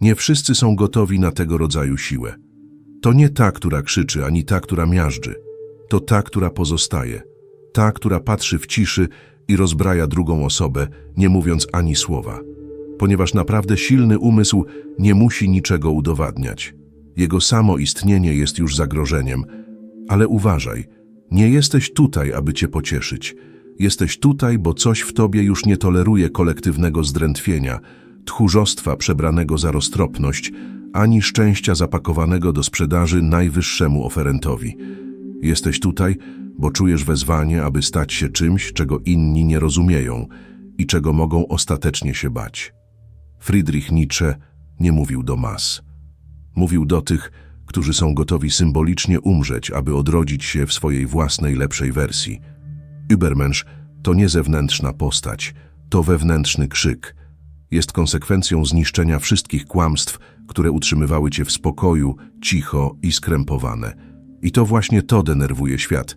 Nie wszyscy są gotowi na tego rodzaju siłę. To nie ta, która krzyczy, ani ta, która miażdży. To ta, która pozostaje. Ta, która patrzy w ciszy i rozbraja drugą osobę, nie mówiąc ani słowa. Ponieważ naprawdę silny umysł nie musi niczego udowadniać. Jego samo istnienie jest już zagrożeniem. Ale uważaj, nie jesteś tutaj, aby cię pocieszyć. Jesteś tutaj, bo coś w tobie już nie toleruje kolektywnego zdrętwienia, tchórzostwa przebranego za roztropność, ani szczęścia zapakowanego do sprzedaży najwyższemu oferentowi. Jesteś tutaj, bo czujesz wezwanie, aby stać się czymś, czego inni nie rozumieją i czego mogą ostatecznie się bać. Friedrich Nietzsche nie mówił do mas. Mówił do tych, którzy są gotowi symbolicznie umrzeć, aby odrodzić się w swojej własnej lepszej wersji. Übermensch to nie zewnętrzna postać, to wewnętrzny krzyk. Jest konsekwencją zniszczenia wszystkich kłamstw, które utrzymywały cię w spokoju, cicho i skrępowane. I to właśnie to denerwuje świat,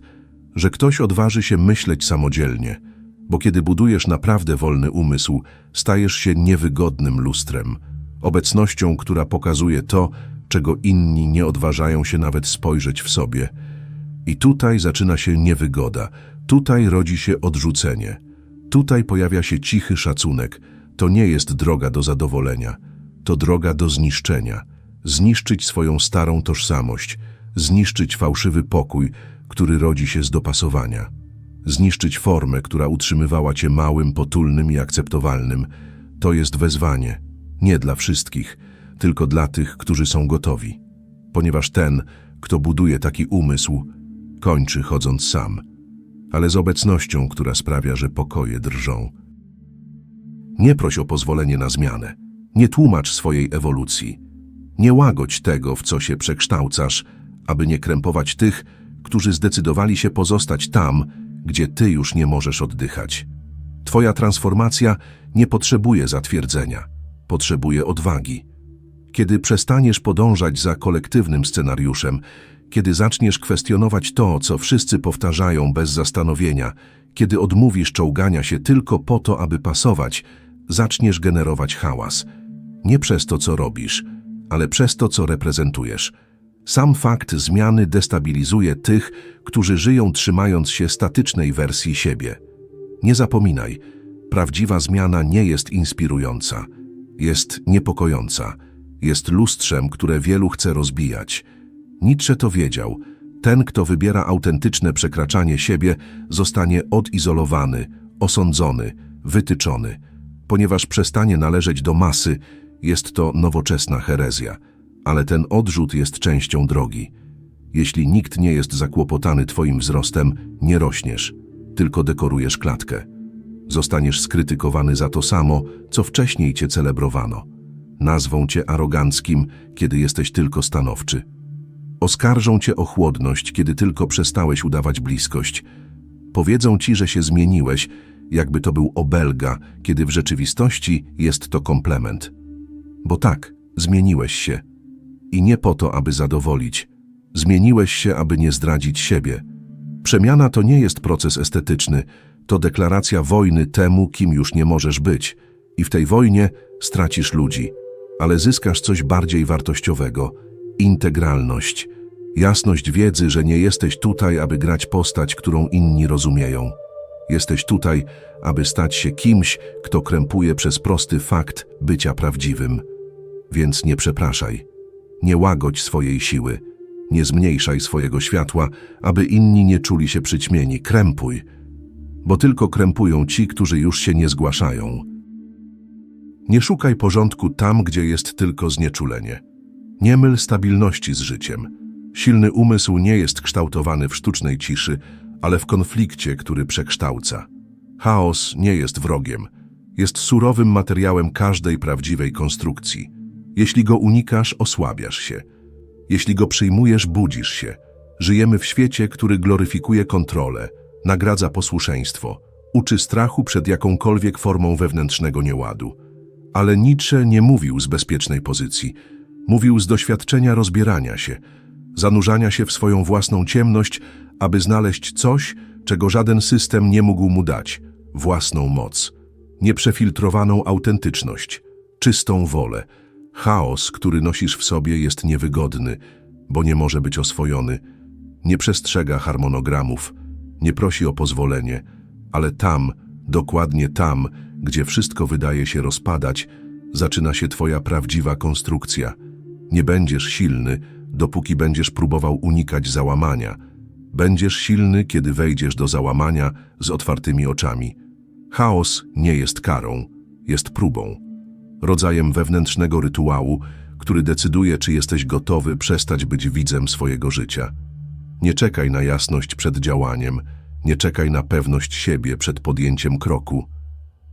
że ktoś odważy się myśleć samodzielnie, bo kiedy budujesz naprawdę wolny umysł, stajesz się niewygodnym lustrem, obecnością, która pokazuje to, czego inni nie odważają się nawet spojrzeć w sobie. I tutaj zaczyna się niewygoda, tutaj rodzi się odrzucenie, tutaj pojawia się cichy szacunek. To nie jest droga do zadowolenia, to droga do zniszczenia. Zniszczyć swoją starą tożsamość, zniszczyć fałszywy pokój, który rodzi się z dopasowania. Zniszczyć formę, która utrzymywała cię małym, potulnym i akceptowalnym. To jest wezwanie, nie dla wszystkich, tylko dla tych, którzy są gotowi. Ponieważ ten, kto buduje taki umysł, kończy chodząc sam, ale z obecnością, która sprawia, że pokoje drżą. Nie proś o pozwolenie na zmianę. Nie tłumacz swojej ewolucji. Nie łagodź tego, w co się przekształcasz, aby nie krępować tych, którzy zdecydowali się pozostać tam, gdzie ty już nie możesz oddychać. Twoja transformacja nie potrzebuje zatwierdzenia, potrzebuje odwagi. Kiedy przestaniesz podążać za kolektywnym scenariuszem, kiedy zaczniesz kwestionować to, co wszyscy powtarzają bez zastanowienia, kiedy odmówisz czołgania się tylko po to, aby pasować, zaczniesz generować hałas. Nie przez to, co robisz, ale przez to, co reprezentujesz. Sam fakt zmiany destabilizuje tych, którzy żyją trzymając się statycznej wersji siebie. Nie zapominaj, prawdziwa zmiana nie jest inspirująca, jest niepokojąca, jest lustrzem, które wielu chce rozbijać. Nietzsche to wiedział. Ten, kto wybiera autentyczne przekraczanie siebie, zostanie odizolowany, osądzony, wytyczony. Ponieważ przestanie należeć do masy, jest to nowoczesna herezja. Ale ten odrzut jest częścią drogi. Jeśli nikt nie jest zakłopotany twoim wzrostem, nie rośniesz, tylko dekorujesz klatkę. Zostaniesz skrytykowany za to samo, co wcześniej cię celebrowano. Nazwą cię aroganckim, kiedy jesteś tylko stanowczy. Oskarżą cię o chłodność, kiedy tylko przestałeś udawać bliskość. Powiedzą ci, że się zmieniłeś, jakby to był obelga, kiedy w rzeczywistości jest to komplement. Bo tak, zmieniłeś się. I nie po to, aby zadowolić. Zmieniłeś się, aby nie zdradzić siebie. Przemiana to nie jest proces estetyczny, to deklaracja wojny temu, kim już nie możesz być. I w tej wojnie stracisz ludzi, ale zyskasz coś bardziej wartościowego integralność, jasność wiedzy, że nie jesteś tutaj, aby grać postać, którą inni rozumieją. Jesteś tutaj, aby stać się kimś, kto krępuje przez prosty fakt bycia prawdziwym. Więc nie przepraszaj, nie łagodź swojej siły, nie zmniejszaj swojego światła, aby inni nie czuli się przyćmieni. Krępuj, bo tylko krępują ci, którzy już się nie zgłaszają. Nie szukaj porządku tam, gdzie jest tylko znieczulenie. Nie myl stabilności z życiem. Silny umysł nie jest kształtowany w sztucznej ciszy, ale w konflikcie, który przekształca. Chaos nie jest wrogiem. Jest surowym materiałem każdej prawdziwej konstrukcji. Jeśli go unikasz, osłabiasz się. Jeśli go przyjmujesz, budzisz się. Żyjemy w świecie, który gloryfikuje kontrolę, nagradza posłuszeństwo, uczy strachu przed jakąkolwiek formą wewnętrznego nieładu. Ale Nietzsche nie mówił z bezpiecznej pozycji. Mówił z doświadczenia rozbierania się, zanurzania się w swoją własną ciemność, aby znaleźć coś, czego żaden system nie mógł mu dać własną moc, nieprzefiltrowaną autentyczność, czystą wolę, Chaos, który nosisz w sobie, jest niewygodny, bo nie może być oswojony. Nie przestrzega harmonogramów, nie prosi o pozwolenie, ale tam, dokładnie tam, gdzie wszystko wydaje się rozpadać, zaczyna się Twoja prawdziwa konstrukcja. Nie będziesz silny, dopóki będziesz próbował unikać załamania. Będziesz silny, kiedy wejdziesz do załamania z otwartymi oczami. Chaos nie jest karą, jest próbą. Rodzajem wewnętrznego rytuału, który decyduje, czy jesteś gotowy przestać być widzem swojego życia. Nie czekaj na jasność przed działaniem, nie czekaj na pewność siebie przed podjęciem kroku.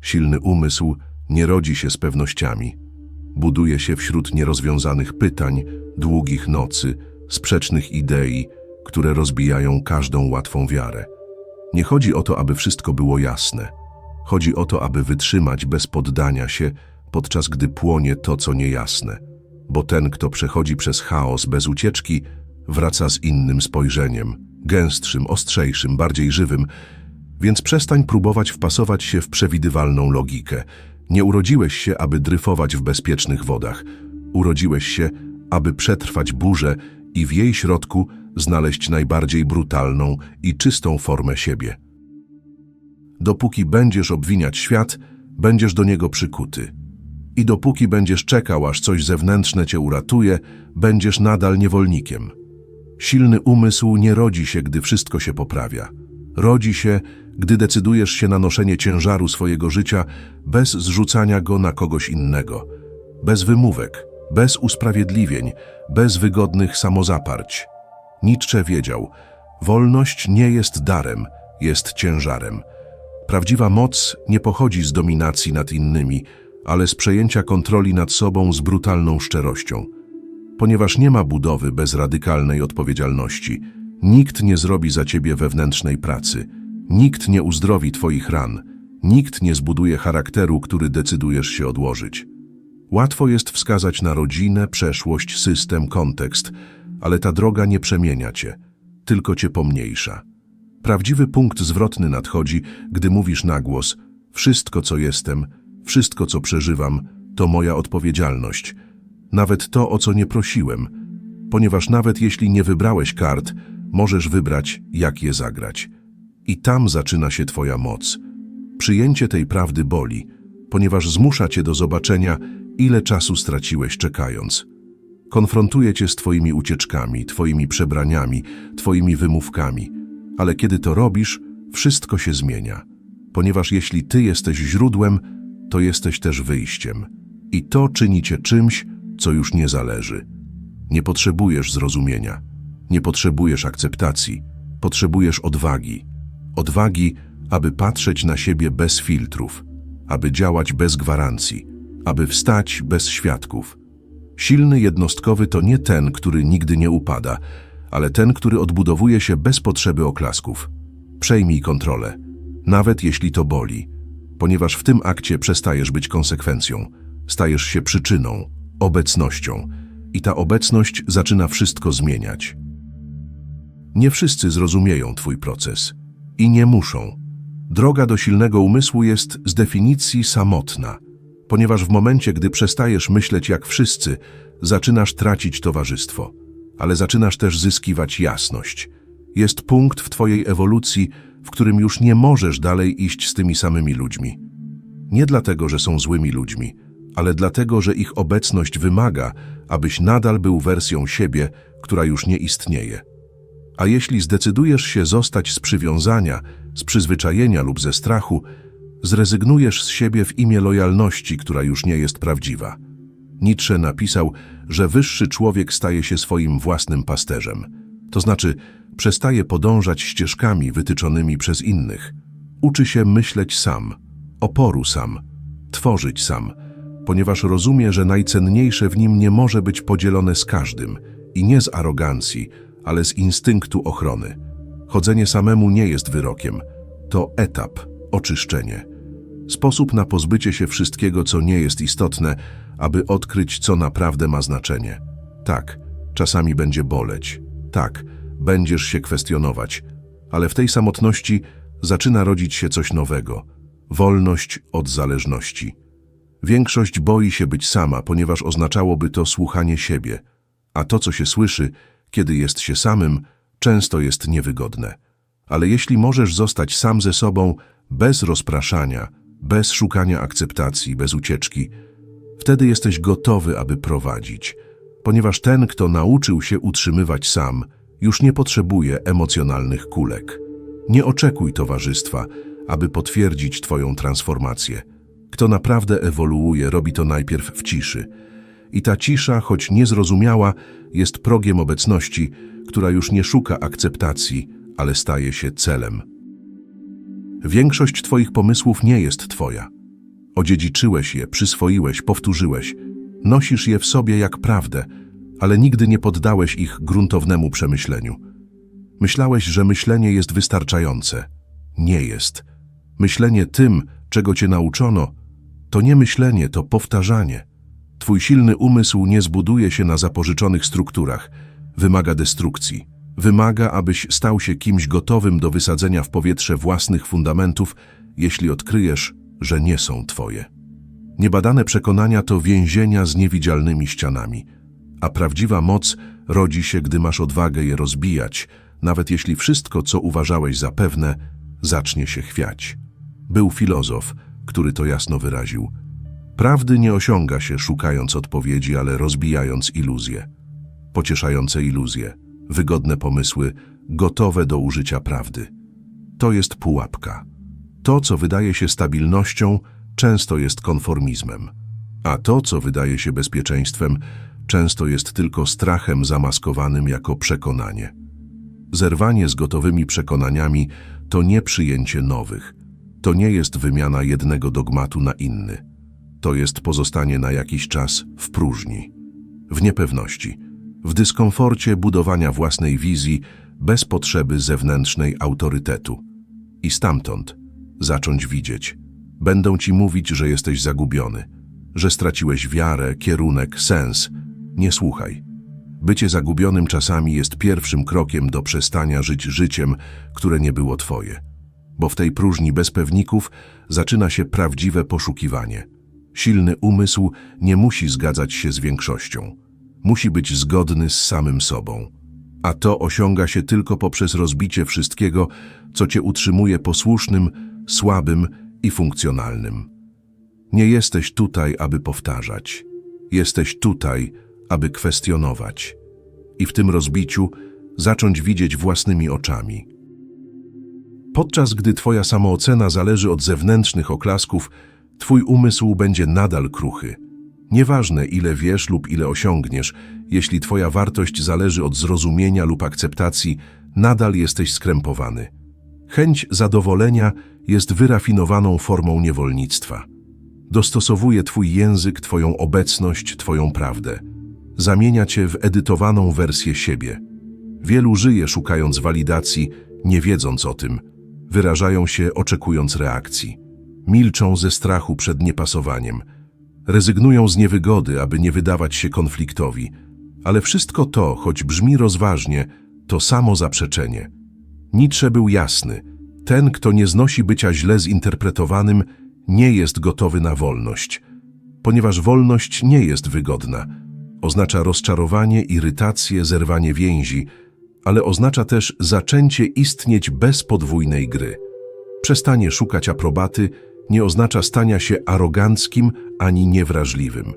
Silny umysł nie rodzi się z pewnościami. Buduje się wśród nierozwiązanych pytań, długich nocy, sprzecznych idei, które rozbijają każdą łatwą wiarę. Nie chodzi o to, aby wszystko było jasne. Chodzi o to, aby wytrzymać bez poddania się, podczas gdy płonie to, co niejasne. Bo ten, kto przechodzi przez chaos bez ucieczki, wraca z innym spojrzeniem, gęstszym, ostrzejszym, bardziej żywym, więc przestań próbować wpasować się w przewidywalną logikę. Nie urodziłeś się, aby dryfować w bezpiecznych wodach. Urodziłeś się, aby przetrwać burzę i w jej środku znaleźć najbardziej brutalną i czystą formę siebie. Dopóki będziesz obwiniać świat, będziesz do niego przykuty. I dopóki będziesz czekał, aż coś zewnętrzne cię uratuje, będziesz nadal niewolnikiem. Silny umysł nie rodzi się, gdy wszystko się poprawia. Rodzi się, gdy decydujesz się na noszenie ciężaru swojego życia bez zrzucania go na kogoś innego, bez wymówek, bez usprawiedliwień, bez wygodnych samozaparć. Nietzsche wiedział, wolność nie jest darem, jest ciężarem. Prawdziwa moc nie pochodzi z dominacji nad innymi, ale z przejęcia kontroli nad sobą z brutalną szczerością. Ponieważ nie ma budowy bez radykalnej odpowiedzialności, nikt nie zrobi za ciebie wewnętrznej pracy, nikt nie uzdrowi twoich ran, nikt nie zbuduje charakteru, który decydujesz się odłożyć. Łatwo jest wskazać na rodzinę, przeszłość, system, kontekst, ale ta droga nie przemienia cię, tylko cię pomniejsza. Prawdziwy punkt zwrotny nadchodzi, gdy mówisz na głos: Wszystko, co jestem, wszystko, co przeżywam, to moja odpowiedzialność. Nawet to, o co nie prosiłem, ponieważ nawet jeśli nie wybrałeś kart, możesz wybrać, jak je zagrać. I tam zaczyna się Twoja moc. Przyjęcie tej prawdy boli, ponieważ zmusza Cię do zobaczenia, ile czasu straciłeś czekając. Konfrontuje Cię z Twoimi ucieczkami, Twoimi przebraniami, Twoimi wymówkami, ale kiedy to robisz, wszystko się zmienia, ponieważ jeśli Ty jesteś źródłem, to jesteś też wyjściem. I to czyni Cię czymś, co już nie zależy. Nie potrzebujesz zrozumienia, nie potrzebujesz akceptacji, potrzebujesz odwagi. Odwagi, aby patrzeć na siebie bez filtrów, aby działać bez gwarancji, aby wstać bez świadków. Silny jednostkowy to nie ten, który nigdy nie upada, ale ten, który odbudowuje się bez potrzeby oklasków. Przejmij kontrolę, nawet jeśli to boli, ponieważ w tym akcie przestajesz być konsekwencją, stajesz się przyczyną, obecnością i ta obecność zaczyna wszystko zmieniać. Nie wszyscy zrozumieją Twój proces i nie muszą. Droga do silnego umysłu jest z definicji samotna, ponieważ w momencie, gdy przestajesz myśleć jak wszyscy, zaczynasz tracić towarzystwo, ale zaczynasz też zyskiwać jasność. Jest punkt w Twojej ewolucji, w którym już nie możesz dalej iść z tymi samymi ludźmi. Nie dlatego, że są złymi ludźmi, ale dlatego, że ich obecność wymaga, abyś nadal był wersją siebie, która już nie istnieje. A jeśli zdecydujesz się zostać z przywiązania, z przyzwyczajenia lub ze strachu, zrezygnujesz z siebie w imię lojalności, która już nie jest prawdziwa. Nietzsche napisał, że wyższy człowiek staje się swoim własnym pasterzem. To znaczy, przestaje podążać ścieżkami wytyczonymi przez innych. Uczy się myśleć sam, oporu sam, tworzyć sam, ponieważ rozumie, że najcenniejsze w nim nie może być podzielone z każdym i nie z arogancji, ale z instynktu ochrony. Chodzenie samemu nie jest wyrokiem, to etap, oczyszczenie. Sposób na pozbycie się wszystkiego, co nie jest istotne, aby odkryć, co naprawdę ma znaczenie. Tak, czasami będzie boleć. Tak, będziesz się kwestionować, ale w tej samotności zaczyna rodzić się coś nowego wolność od zależności. Większość boi się być sama, ponieważ oznaczałoby to słuchanie siebie, a to, co się słyszy, kiedy jest się samym, często jest niewygodne. Ale jeśli możesz zostać sam ze sobą, bez rozpraszania, bez szukania akceptacji, bez ucieczki, wtedy jesteś gotowy, aby prowadzić, ponieważ ten, kto nauczył się utrzymywać sam, już nie potrzebuje emocjonalnych kulek. Nie oczekuj towarzystwa, aby potwierdzić Twoją transformację. Kto naprawdę ewoluuje, robi to najpierw w ciszy. I ta cisza, choć niezrozumiała, jest progiem obecności, która już nie szuka akceptacji, ale staje się celem. Większość Twoich pomysłów nie jest Twoja. Odziedziczyłeś je, przyswoiłeś, powtórzyłeś. Nosisz je w sobie jak prawdę, ale nigdy nie poddałeś ich gruntownemu przemyśleniu. Myślałeś, że myślenie jest wystarczające. Nie jest. Myślenie tym, czego cię nauczono, to nie myślenie, to powtarzanie. Twój silny umysł nie zbuduje się na zapożyczonych strukturach. Wymaga destrukcji. Wymaga, abyś stał się kimś gotowym do wysadzenia w powietrze własnych fundamentów, jeśli odkryjesz, że nie są twoje. Niebadane przekonania to więzienia z niewidzialnymi ścianami, a prawdziwa moc rodzi się, gdy masz odwagę je rozbijać, nawet jeśli wszystko, co uważałeś za pewne, zacznie się chwiać. Był filozof, który to jasno wyraził. Prawdy nie osiąga się szukając odpowiedzi, ale rozbijając iluzje. Pocieszające iluzje, wygodne pomysły, gotowe do użycia prawdy. To jest pułapka. To, co wydaje się stabilnością, często jest konformizmem, a to, co wydaje się bezpieczeństwem, często jest tylko strachem zamaskowanym jako przekonanie. Zerwanie z gotowymi przekonaniami to nie przyjęcie nowych. To nie jest wymiana jednego dogmatu na inny. To jest pozostanie na jakiś czas w próżni, w niepewności, w dyskomforcie budowania własnej wizji bez potrzeby zewnętrznej autorytetu. I stamtąd zacząć widzieć. Będą ci mówić, że jesteś zagubiony, że straciłeś wiarę, kierunek, sens. Nie słuchaj. Bycie zagubionym czasami jest pierwszym krokiem do przestania żyć życiem, które nie było twoje. Bo w tej próżni bez pewników zaczyna się prawdziwe poszukiwanie. Silny umysł nie musi zgadzać się z większością. Musi być zgodny z samym sobą. A to osiąga się tylko poprzez rozbicie wszystkiego, co cię utrzymuje posłusznym, słabym i funkcjonalnym. Nie jesteś tutaj, aby powtarzać. Jesteś tutaj, aby kwestionować i w tym rozbiciu zacząć widzieć własnymi oczami. Podczas gdy Twoja samoocena zależy od zewnętrznych oklasków, Twój umysł będzie nadal kruchy. Nieważne, ile wiesz lub ile osiągniesz, jeśli Twoja wartość zależy od zrozumienia lub akceptacji, nadal jesteś skrępowany. Chęć zadowolenia jest wyrafinowaną formą niewolnictwa. Dostosowuje Twój język, Twoją obecność, Twoją prawdę – zamienia cię w edytowaną wersję siebie. Wielu żyje szukając walidacji, nie wiedząc o tym. Wyrażają się oczekując reakcji. Milczą ze strachu przed niepasowaniem. Rezygnują z niewygody, aby nie wydawać się konfliktowi. Ale wszystko to, choć brzmi rozważnie, to samo zaprzeczenie. Nietzsche był jasny. Ten, kto nie znosi bycia źle zinterpretowanym, nie jest gotowy na wolność. Ponieważ wolność nie jest wygodna – Oznacza rozczarowanie, irytację, zerwanie więzi, ale oznacza też zaczęcie istnieć bez podwójnej gry. Przestanie szukać aprobaty nie oznacza stania się aroganckim ani niewrażliwym.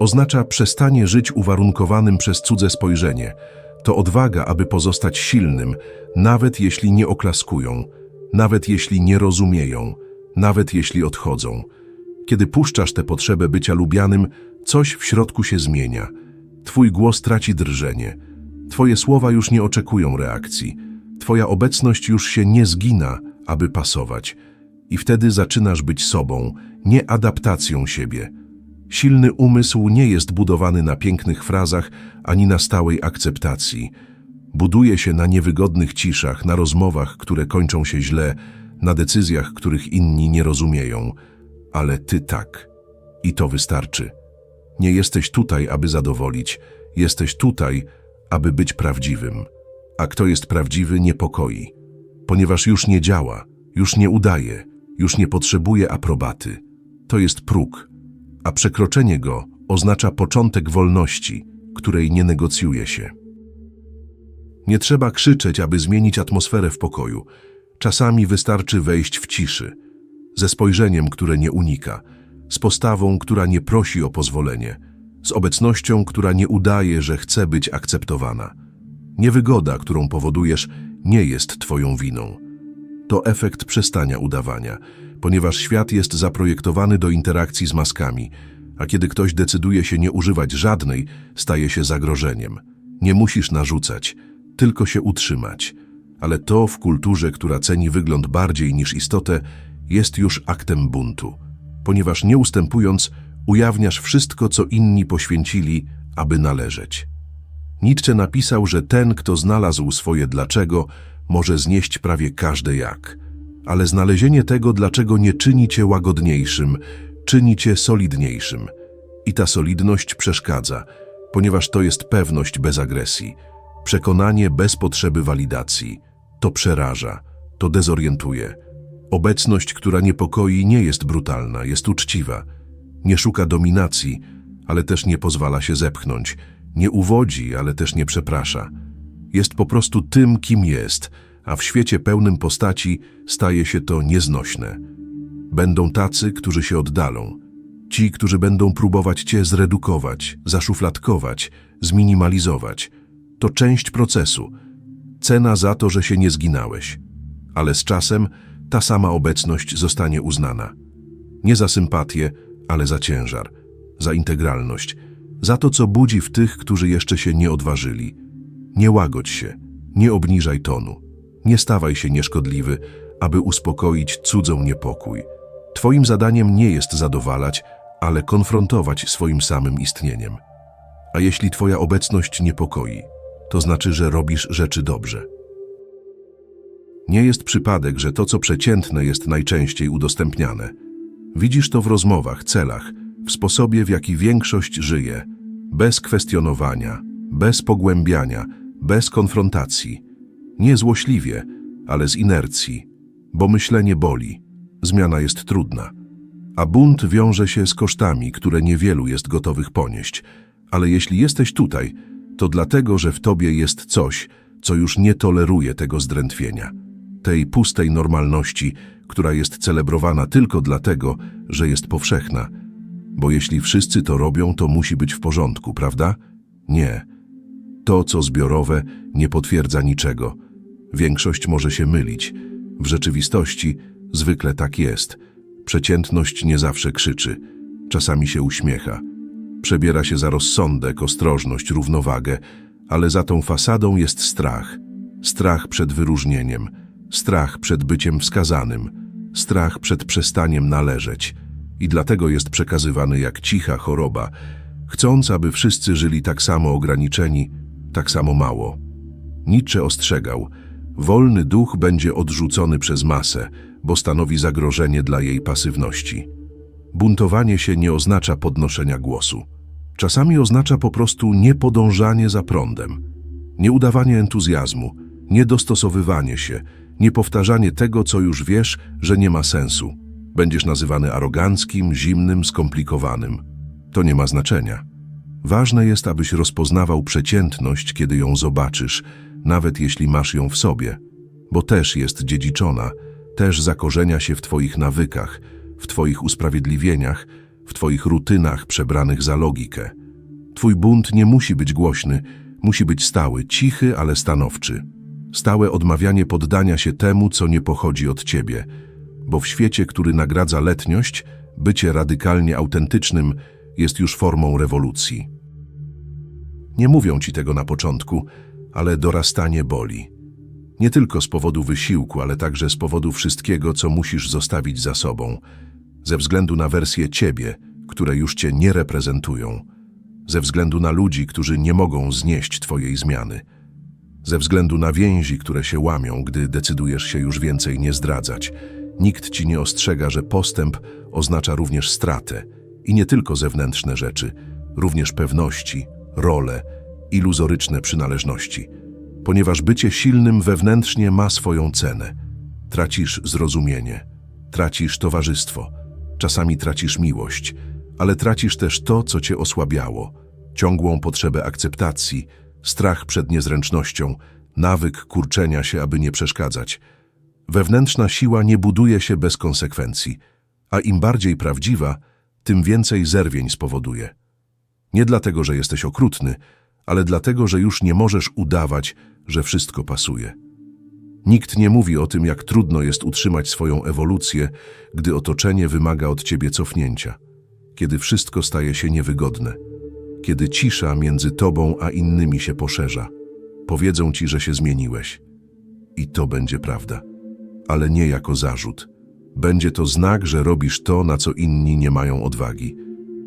Oznacza przestanie żyć uwarunkowanym przez cudze spojrzenie. To odwaga, aby pozostać silnym, nawet jeśli nie oklaskują, nawet jeśli nie rozumieją, nawet jeśli odchodzą. Kiedy puszczasz tę potrzebę bycia lubianym, Coś w środku się zmienia. Twój głos traci drżenie. Twoje słowa już nie oczekują reakcji. Twoja obecność już się nie zgina, aby pasować. I wtedy zaczynasz być sobą, nie adaptacją siebie. Silny umysł nie jest budowany na pięknych frazach ani na stałej akceptacji. Buduje się na niewygodnych ciszach, na rozmowach, które kończą się źle, na decyzjach, których inni nie rozumieją. Ale ty tak. I to wystarczy. Nie jesteś tutaj, aby zadowolić, jesteś tutaj, aby być prawdziwym. A kto jest prawdziwy, niepokoi, ponieważ już nie działa, już nie udaje, już nie potrzebuje aprobaty. To jest próg, a przekroczenie go oznacza początek wolności, której nie negocjuje się. Nie trzeba krzyczeć, aby zmienić atmosferę w pokoju. Czasami wystarczy wejść w ciszy, ze spojrzeniem, które nie unika, z postawą, która nie prosi o pozwolenie, z obecnością, która nie udaje, że chce być akceptowana. Niewygoda, którą powodujesz, nie jest twoją winą. To efekt przestania udawania, ponieważ świat jest zaprojektowany do interakcji z maskami, a kiedy ktoś decyduje się nie używać żadnej, staje się zagrożeniem. Nie musisz narzucać, tylko się utrzymać. Ale to w kulturze, która ceni wygląd bardziej niż istotę, jest już aktem buntu, ponieważ nie ustępując, ujawniasz wszystko, co inni poświęcili, aby należeć. Nietzsche napisał, że ten, kto znalazł swoje dlaczego, może znieść prawie każde jak. Ale znalezienie tego dlaczego nie czyni cię łagodniejszym, czyni cię solidniejszym. I ta solidność przeszkadza, ponieważ to jest pewność bez agresji, przekonanie bez potrzeby walidacji. To przeraża, to dezorientuje. Obecność, która niepokoi, nie jest brutalna, jest uczciwa. Nie szuka dominacji, ale też nie pozwala się zepchnąć. Nie uwodzi, ale też nie przeprasza. Jest po prostu tym, kim jest, a w świecie pełnym postaci staje się to nieznośne. Będą tacy, którzy się oddalą. Ci, którzy będą próbować cię zredukować, zaszufladkować, zminimalizować. To część procesu. Cena za to, że się nie zginałeś. Ale z czasem ta sama obecność zostanie uznana. Nie za sympatię, ale za ciężar, za integralność, za to, co budzi w tych, którzy jeszcze się nie odważyli. Nie łagodź się, nie obniżaj tonu, nie stawaj się nieszkodliwy, aby uspokoić cudzą niepokój. Twoim zadaniem nie jest zadowalać, ale konfrontować swoim samym istnieniem. A jeśli Twoja obecność niepokoi, to znaczy, że robisz rzeczy dobrze. Nie jest przypadek, że to, co przeciętne, jest najczęściej udostępniane. Widzisz to w rozmowach, celach, w sposobie, w jaki większość żyje, bez kwestionowania, bez pogłębiania, bez konfrontacji. Nie złośliwie, ale z inercji, bo myślenie boli, zmiana jest trudna. A bunt wiąże się z kosztami, które niewielu jest gotowych ponieść. Ale jeśli jesteś tutaj, to dlatego, że w tobie jest coś, co już nie toleruje tego zdrętwienia. Tej pustej normalności, która jest celebrowana tylko dlatego, że jest powszechna. Bo jeśli wszyscy to robią, to musi być w porządku, prawda? Nie. To, co zbiorowe, nie potwierdza niczego. Większość może się mylić. W rzeczywistości zwykle tak jest. Przeciętność nie zawsze krzyczy, czasami się uśmiecha. Przebiera się za rozsądek, ostrożność, równowagę, ale za tą fasadą jest strach. Strach przed wyróżnieniem, strach przed byciem wskazanym, strach przed przestaniem należeć. I dlatego jest przekazywany jak cicha choroba, chcąc, aby wszyscy żyli tak samo ograniczeni, tak samo mało. Nietzsche ostrzegał, wolny duch będzie odrzucony przez masę, bo stanowi zagrożenie dla jej pasywności. Buntowanie się nie oznacza podnoszenia głosu. Czasami oznacza po prostu niepodążanie za prądem, nieudawanie entuzjazmu, niedostosowywanie się, niepowtarzanie tego, co już wiesz, że nie ma sensu. Będziesz nazywany aroganckim, zimnym, skomplikowanym. To nie ma znaczenia. Ważne jest, abyś rozpoznawał przeciętność, kiedy ją zobaczysz, nawet jeśli masz ją w sobie, bo też jest dziedziczona, też zakorzenia się w Twoich nawykach, w Twoich usprawiedliwieniach, w Twoich rutynach przebranych za logikę. Twój bunt nie musi być głośny, musi być stały, cichy, ale stanowczy. Stałe odmawianie poddania się temu, co nie pochodzi od Ciebie, bo w świecie, który nagradza letniość, bycie radykalnie autentycznym jest już formą rewolucji. Nie mówią Ci tego na początku, ale dorastanie boli. Nie tylko z powodu wysiłku, ale także z powodu wszystkiego, co musisz zostawić za sobą, ze względu na wersję ciebie, które już cię nie reprezentują, ze względu na ludzi, którzy nie mogą znieść twojej zmiany, ze względu na więzi, które się łamią, gdy decydujesz się już więcej nie zdradzać. Nikt ci nie ostrzega, że postęp oznacza również stratę i nie tylko zewnętrzne rzeczy, również pewności, role, iluzoryczne przynależności – ponieważ bycie silnym wewnętrznie ma swoją cenę. Tracisz zrozumienie, tracisz towarzystwo, czasami tracisz miłość, ale tracisz też to, co cię osłabiało. Ciągłą potrzebę akceptacji, strach przed niezręcznością, nawyk kurczenia się, aby nie przeszkadzać. Wewnętrzna siła nie buduje się bez konsekwencji, a im bardziej prawdziwa, tym więcej zerwień spowoduje. Nie dlatego, że jesteś okrutny, ale dlatego, że już nie możesz udawać, że wszystko pasuje. Nikt nie mówi o tym, jak trudno jest utrzymać swoją ewolucję, gdy otoczenie wymaga od ciebie cofnięcia, kiedy wszystko staje się niewygodne, kiedy cisza między tobą a innymi się poszerza. Powiedzą ci, że się zmieniłeś. I to będzie prawda, ale nie jako zarzut. Będzie to znak, że robisz to, na co inni nie mają odwagi,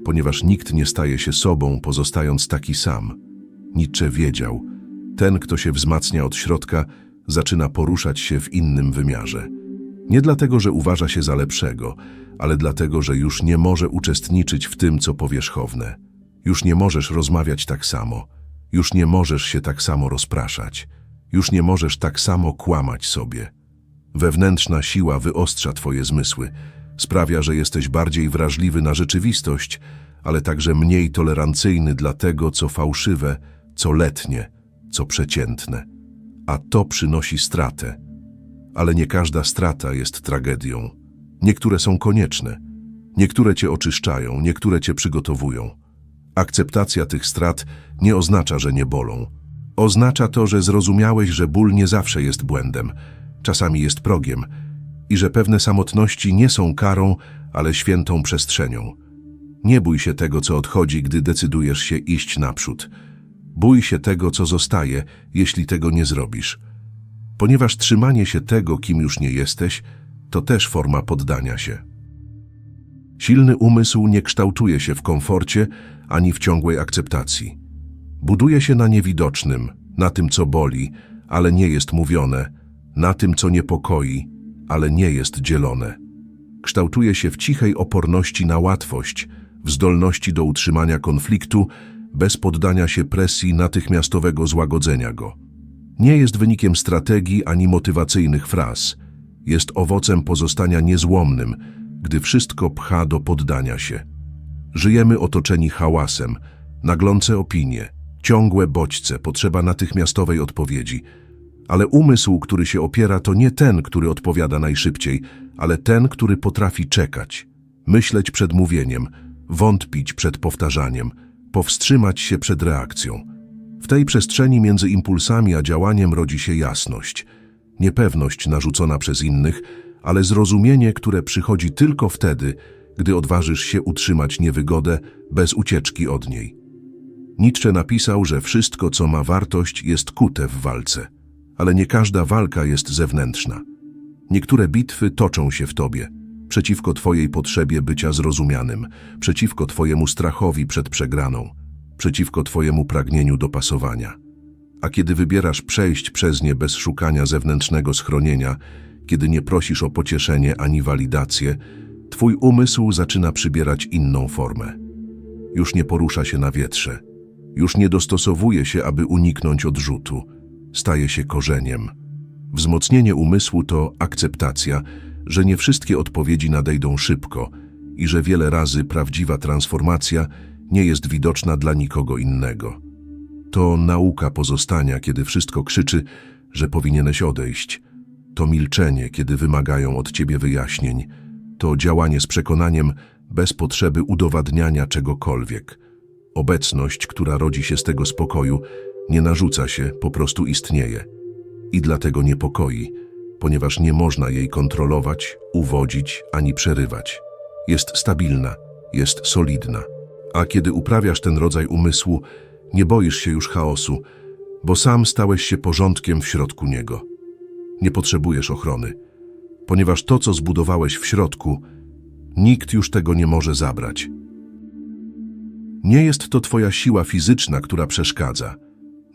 ponieważ nikt nie staje się sobą, pozostając taki sam. Nietzsche wiedział, ten, kto się wzmacnia od środka, zaczyna poruszać się w innym wymiarze. Nie dlatego, że uważa się za lepszego, ale dlatego, że już nie może uczestniczyć w tym, co powierzchowne. Już nie możesz rozmawiać tak samo. Już nie możesz się tak samo rozpraszać. Już nie możesz tak samo kłamać sobie. Wewnętrzna siła wyostrza twoje zmysły, sprawia, że jesteś bardziej wrażliwy na rzeczywistość, ale także mniej tolerancyjny dla tego, co fałszywe, co letnie, co przeciętne. A to przynosi stratę. Ale nie każda strata jest tragedią. Niektóre są konieczne. Niektóre cię oczyszczają, niektóre cię przygotowują. Akceptacja tych strat nie oznacza, że nie bolą. Oznacza to, że zrozumiałeś, że ból nie zawsze jest błędem, czasami jest progiem i że pewne samotności nie są karą, ale świętą przestrzenią. Nie bój się tego, co odchodzi, gdy decydujesz się iść naprzód. Bój się tego, co zostaje, jeśli tego nie zrobisz. Ponieważ trzymanie się tego, kim już nie jesteś, to też forma poddania się. Silny umysł nie kształtuje się w komforcie ani w ciągłej akceptacji. Buduje się na niewidocznym, na tym, co boli, ale nie jest mówione, na tym, co niepokoi, ale nie jest dzielone. Kształtuje się w cichej oporności na łatwość, w zdolności do utrzymania konfliktu, bez poddania się presji natychmiastowego złagodzenia go. Nie jest wynikiem strategii ani motywacyjnych fraz. Jest owocem pozostania niezłomnym, gdy wszystko pcha do poddania się. Żyjemy otoczeni hałasem, naglące opinie, ciągłe bodźce, potrzeba natychmiastowej odpowiedzi. Ale umysł, który się opiera, to nie ten, który odpowiada najszybciej, ale ten, który potrafi czekać, myśleć przed mówieniem, wątpić przed powtarzaniem, powstrzymać się przed reakcją. W tej przestrzeni między impulsami a działaniem rodzi się jasność, niepewność narzucona przez innych, ale zrozumienie, które przychodzi tylko wtedy, gdy odważysz się utrzymać niewygodę bez ucieczki od niej. Nietzsche napisał, że wszystko, co ma wartość, jest kute w walce, ale nie każda walka jest zewnętrzna. Niektóre bitwy toczą się w tobie, przeciwko twojej potrzebie bycia zrozumianym, przeciwko twojemu strachowi przed przegraną, przeciwko twojemu pragnieniu dopasowania. A kiedy wybierasz przejść przez nie bez szukania zewnętrznego schronienia, kiedy nie prosisz o pocieszenie ani walidację, twój umysł zaczyna przybierać inną formę. Już nie porusza się na wietrze, już nie dostosowuje się, aby uniknąć odrzutu, staje się korzeniem. Wzmocnienie umysłu to akceptacja, że nie wszystkie odpowiedzi nadejdą szybko i że wiele razy prawdziwa transformacja nie jest widoczna dla nikogo innego. To nauka pozostania, kiedy wszystko krzyczy, że powinieneś odejść. To milczenie, kiedy wymagają od ciebie wyjaśnień. To działanie z przekonaniem, bez potrzeby udowadniania czegokolwiek. Obecność, która rodzi się z tego spokoju, nie narzuca się, po prostu istnieje. I dlatego niepokoi, ponieważ nie można jej kontrolować, uwodzić ani przerywać. Jest stabilna, jest solidna. A kiedy uprawiasz ten rodzaj umysłu, nie boisz się już chaosu, bo sam stałeś się porządkiem w środku niego. Nie potrzebujesz ochrony, ponieważ to, co zbudowałeś w środku, nikt już tego nie może zabrać. Nie jest to twoja siła fizyczna, która przeszkadza.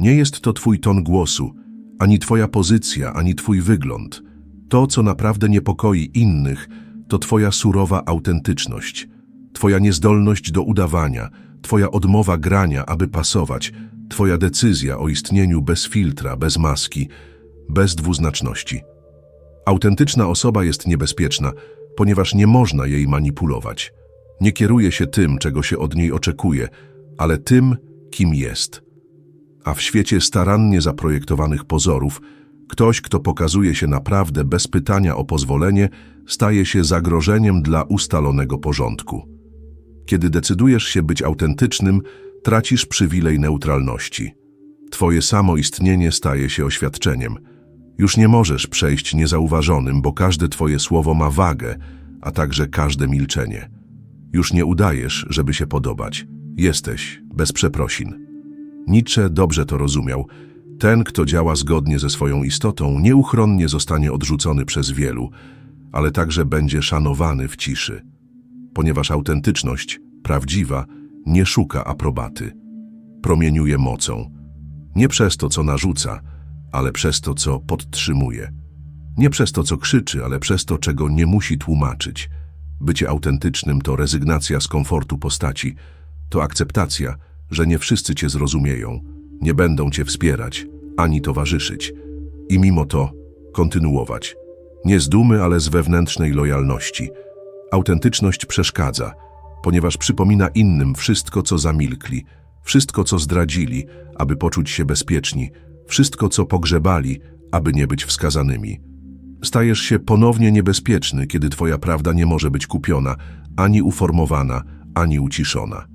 Nie jest to twój ton głosu, ani twoja pozycja, ani twój wygląd. To, co naprawdę niepokoi innych, to twoja surowa autentyczność, twoja niezdolność do udawania, twoja odmowa grania, aby pasować, twoja decyzja o istnieniu bez filtra, bez maski, bez dwuznaczności. Autentyczna osoba jest niebezpieczna, ponieważ nie można jej manipulować. Nie kieruje się tym, czego się od niej oczekuje, ale tym, kim jest. A w świecie starannie zaprojektowanych pozorów, ktoś, kto pokazuje się naprawdę bez pytania o pozwolenie, staje się zagrożeniem dla ustalonego porządku. Kiedy decydujesz się być autentycznym, tracisz przywilej neutralności. Twoje samo istnienie staje się oświadczeniem. Już nie możesz przejść niezauważonym, bo każde twoje słowo ma wagę, a także każde milczenie. Już nie udajesz, żeby się podobać. Jesteś, bez przeprosin. Nietzsche dobrze to rozumiał. Ten, kto działa zgodnie ze swoją istotą, nieuchronnie zostanie odrzucony przez wielu, ale także będzie szanowany w ciszy. Ponieważ autentyczność, prawdziwa, nie szuka aprobaty. Promieniuje mocą. Nie przez to, co narzuca, ale przez to, co podtrzymuje. Nie przez to, co krzyczy, ale przez to, czego nie musi tłumaczyć. Bycie autentycznym to rezygnacja z komfortu postaci, to akceptacja, że nie wszyscy cię zrozumieją, nie będą cię wspierać, ani towarzyszyć. I mimo to kontynuować. Nie z dumy, ale z wewnętrznej lojalności. Autentyczność przeszkadza, ponieważ przypomina innym wszystko, co zamilkli, wszystko, co zdradzili, aby poczuć się bezpieczni, wszystko, co pogrzebali, aby nie być wskazanymi. Stajesz się ponownie niebezpieczny, kiedy twoja prawda nie może być kupiona, ani uformowana, ani uciszona.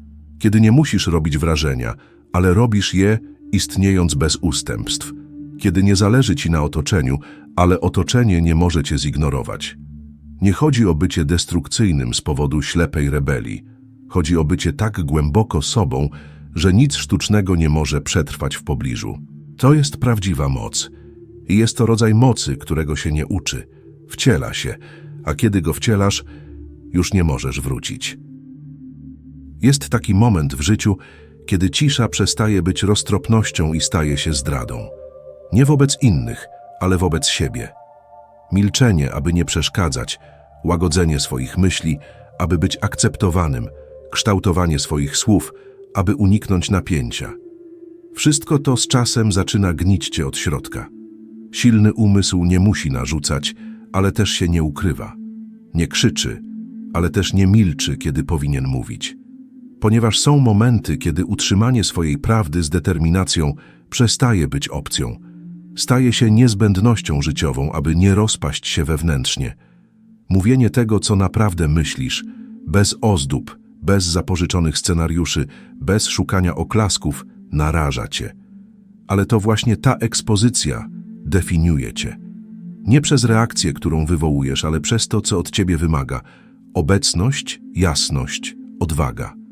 Kiedy nie musisz robić wrażenia, ale robisz je, istniejąc bez ustępstw. Kiedy nie zależy ci na otoczeniu, ale otoczenie nie może cię zignorować. Nie chodzi o bycie destrukcyjnym z powodu ślepej rebelii. Chodzi o bycie tak głęboko sobą, że nic sztucznego nie może przetrwać w pobliżu. To jest prawdziwa moc. I jest to rodzaj mocy, którego się nie uczy. Wciela się, a kiedy go wcielasz, już nie możesz wrócić. Jest taki moment w życiu, kiedy cisza przestaje być roztropnością i staje się zdradą. Nie wobec innych, ale wobec siebie. Milczenie, aby nie przeszkadzać, łagodzenie swoich myśli, aby być akceptowanym, kształtowanie swoich słów, aby uniknąć napięcia. Wszystko to z czasem zaczyna gnić cię od środka. Silny umysł nie musi narzucać, ale też się nie ukrywa. Nie krzyczy, ale też nie milczy, kiedy powinien mówić. Ponieważ są momenty, kiedy utrzymanie swojej prawdy z determinacją przestaje być opcją. Staje się niezbędnością życiową, aby nie rozpaść się wewnętrznie. Mówienie tego, co naprawdę myślisz, bez ozdób, bez zapożyczonych scenariuszy, bez szukania oklasków, naraża cię. Ale to właśnie ta ekspozycja definiuje cię. Nie przez reakcję, którą wywołujesz, ale przez to, co od ciebie wymaga. Obecność, jasność, odwaga.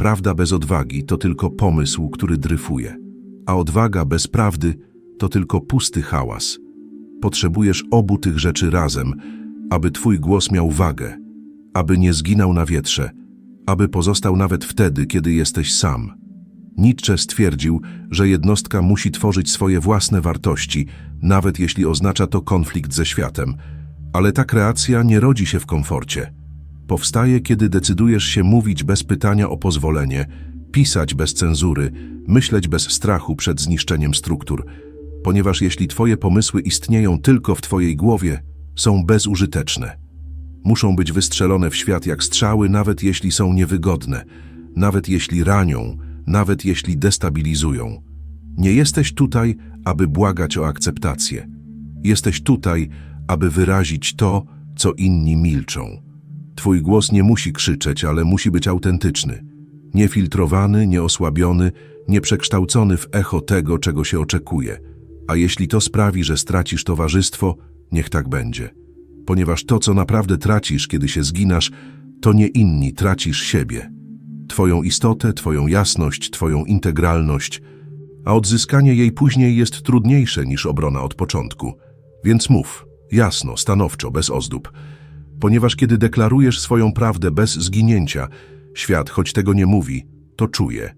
Prawda bez odwagi to tylko pomysł, który dryfuje, a odwaga bez prawdy to tylko pusty hałas. Potrzebujesz obu tych rzeczy razem, aby twój głos miał wagę, aby nie zginął na wietrze, aby pozostał nawet wtedy, kiedy jesteś sam. Nietzsche stwierdził, że jednostka musi tworzyć swoje własne wartości, nawet jeśli oznacza to konflikt ze światem. Ale ta kreacja nie rodzi się w komforcie. Powstaje, kiedy decydujesz się mówić bez pytania o pozwolenie, pisać bez cenzury, myśleć bez strachu przed zniszczeniem struktur, ponieważ jeśli twoje pomysły istnieją tylko w twojej głowie, są bezużyteczne. Muszą być wystrzelone w świat jak strzały, nawet jeśli są niewygodne, nawet jeśli ranią, nawet jeśli destabilizują. Nie jesteś tutaj, aby błagać o akceptację. Jesteś tutaj, aby wyrazić to, co inni milczą. Twój głos nie musi krzyczeć, ale musi być autentyczny. Niefiltrowany, nieosłabiony, nieprzekształcony w echo tego, czego się oczekuje. A jeśli to sprawi, że stracisz towarzystwo, niech tak będzie. Ponieważ to, co naprawdę tracisz, kiedy się zginasz, to nie inni, tracisz siebie. Twoją istotę, Twoją jasność, Twoją integralność, a odzyskanie jej później jest trudniejsze niż obrona od początku. Więc mów, jasno, stanowczo, bez ozdób. Ponieważ kiedy deklarujesz swoją prawdę bez zginięcia, świat, choć tego nie mówi, to czuje.